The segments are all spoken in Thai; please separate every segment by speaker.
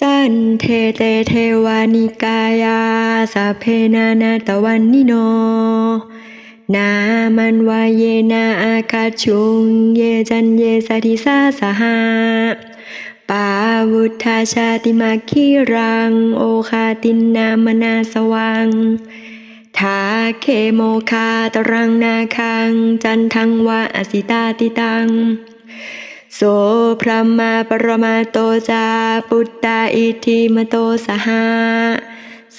Speaker 1: สันเทเตเทวานิกายาสัพเพนานาตวันนิโน นามันวาเยนาอาคาชุง เยจันเยสัทิสาสหาปาวุธาชาติมาคีรัง โอคาตินนามนาสวังทาเคโมคาตรังนาคัง จันทังวะอสิตาติตัง โสพระมาปรมาโตจาปุตตาอิทิมโตสหา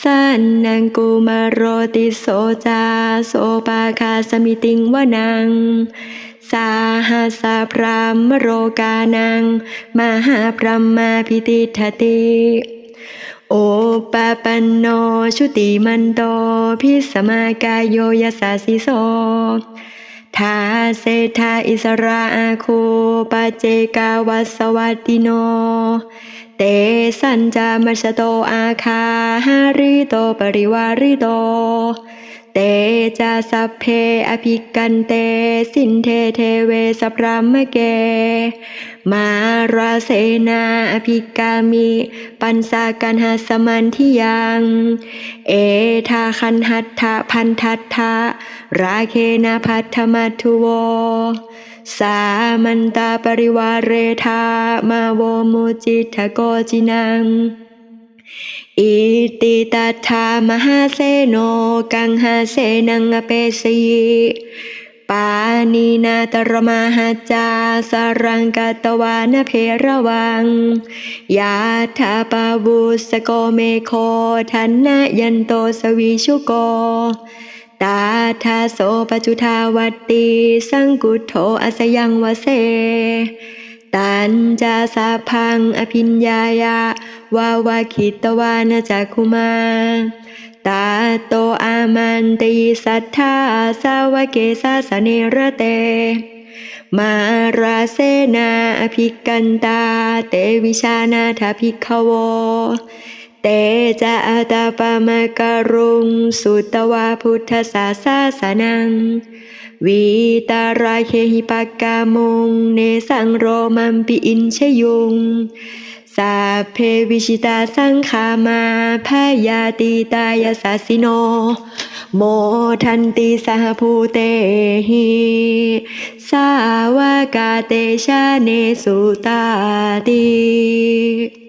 Speaker 1: สันนังกุมารโรติโสจาโสปาคาสมิติงวนัง สาหัสาพรามโรกานัง มหาพรหมาพิติทติโอปะปันโนชุติมันโตพิสมากายโยยสาสิโส ทาเศรษฐาอิสราโคปเจกาวัสวัตติโน เตสัญจามชโตอาคาหาริโตปริวาริโต เตจาสัพเพอภิกันเตสินเทเทเวสพรามเก มา ราเสนาอภิกามิ ปันสากันหาสมันทิยัง เอทาคันหัตถะพันทัตถะราเคนาพัทธมัทุโว สามันตาปริวาเรธามาโวมุจิตทโกจินังอิติตัทธามหาเสโนกังหาเสนังอเปสีานีนาตรมหาจาสรังกตวานเพระวัง ยาทาปาบุสโกเมโคทันนะยันโตสวิชุโก ตาทาโสปจุทาวัตติสังกุโทอสยังวเส ตันจาสาพังอภิญญายา วาวาคิตวานาจักคุมาตาโตอามันติสัทธาสาวเกสาสเนระเต มาราเสนาอภิกันตา เตวิชานาทภิกขโว เตจะอาตาปามกรุง สุตวาพุทธศาสาสนังวีตาราเคหิปากกามง เนสังโรมัมปิอินชยุง สาเพวิชิตาสังขามาพยาติตายาสาสิโน โมทันติสหภูเตหิสาวากาเตชะเนสุตาติ